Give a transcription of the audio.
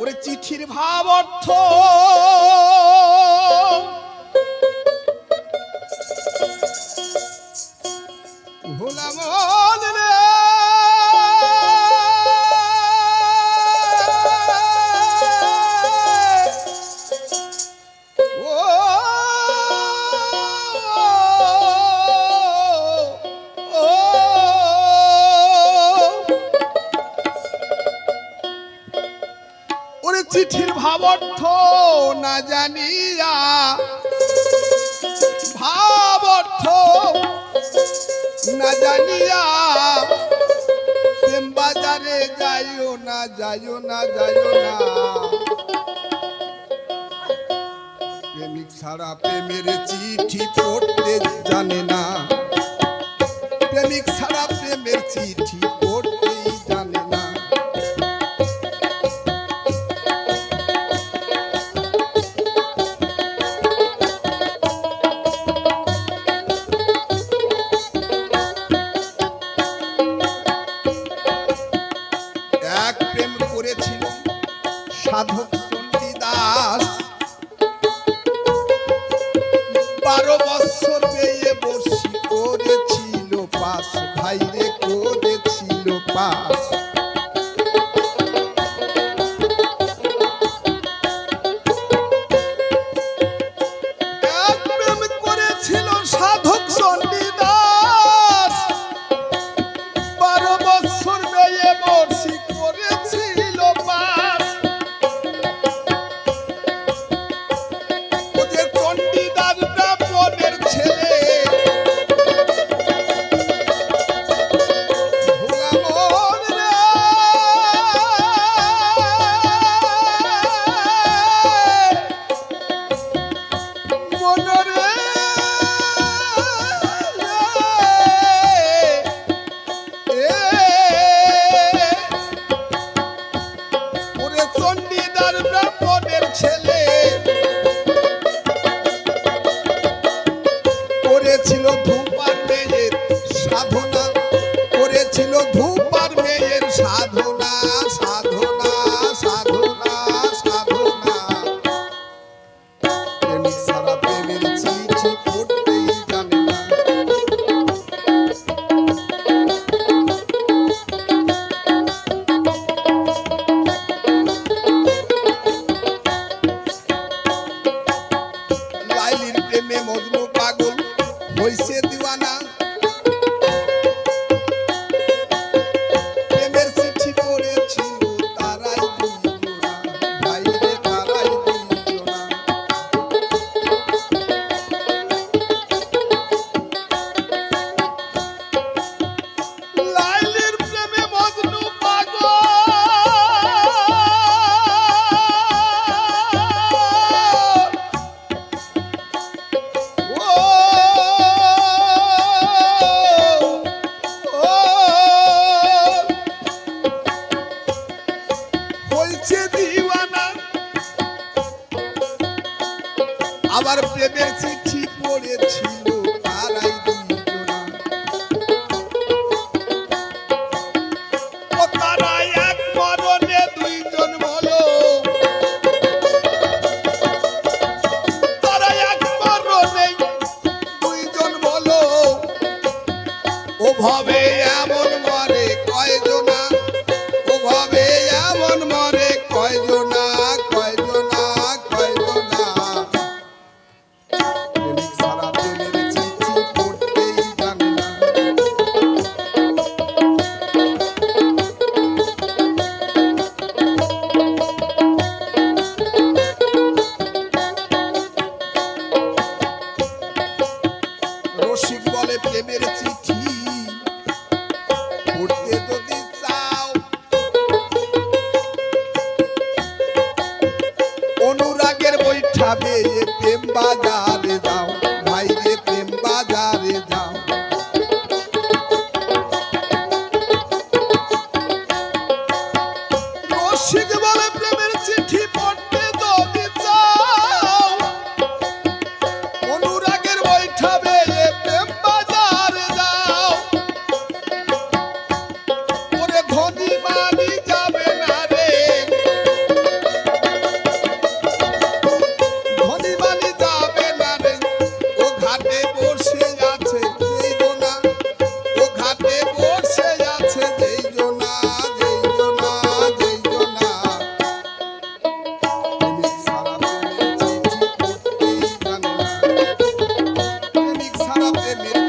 ওরে চিঠির ভাব অর্থ ভাবর্থ না জানিয়া, ভাবর্থ না জানিয়া, প্রেম বাজারে যাইও না যাইও না যাইও না। প্রেমিক ছাড়া প্রেমের চিঠি পড়তে জানে না। প্রেমিক ছাড়া সাধক তুলসী দাস বারো বছর হইছে দিওয়ানা। pra temer